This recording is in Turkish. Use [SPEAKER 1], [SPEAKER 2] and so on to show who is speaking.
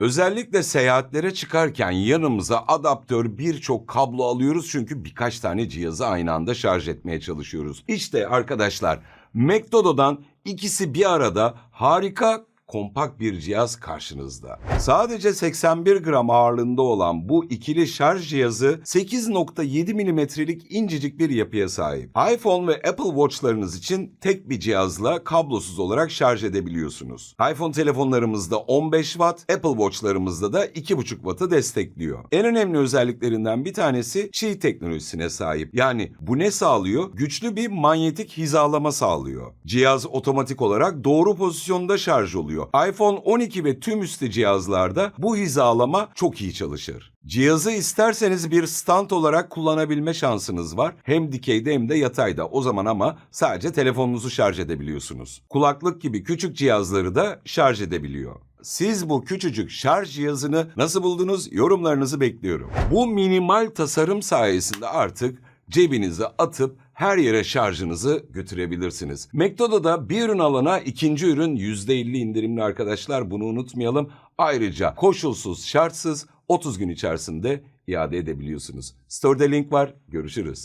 [SPEAKER 1] Özellikle seyahatlere çıkarken yanımıza adaptör birçok kablo alıyoruz çünkü birkaç tane cihazı aynı anda şarj etmeye çalışıyoruz. İşte arkadaşlar McDodo'dan ikisi bir arada harika kompakt bir cihaz karşınızda. Sadece 81 gram ağırlığında olan bu ikili şarj cihazı 8.7 milimetrelik incecik bir yapıya sahip. iPhone ve Apple Watch'larınız için tek bir cihazla kablosuz olarak şarj edebiliyorsunuz. iPhone telefonlarımızda 15 Watt, Apple Watch'larımızda da 2.5 Watt'ı destekliyor. En önemli özelliklerinden bir tanesi Qi teknolojisine sahip. Yani bu ne sağlıyor? Güçlü bir manyetik hizalama sağlıyor. Cihaz otomatik olarak doğru pozisyonda şarj oluyor. iPhone 12 ve tüm üstü cihazlarda bu hizalama çok iyi çalışır. Cihazı isterseniz bir stand olarak kullanabilme şansınız var. Hem dikeyde hem de yatayda. O zaman ama sadece telefonunuzu şarj edebiliyorsunuz. Kulaklık gibi küçük cihazları da şarj edebiliyor. Siz bu küçücük şarj cihazını nasıl buldunuz? Yorumlarınızı bekliyorum. Bu minimal tasarım sayesinde artık cebinize atıp her yere şarjınızı götürebilirsiniz. McDonald's'da bir ürün alana ikinci ürün %50 indirimli arkadaşlar bunu unutmayalım. Ayrıca koşulsuz şartsız 30 gün içerisinde iade edebiliyorsunuz. Store'da link var. Görüşürüz.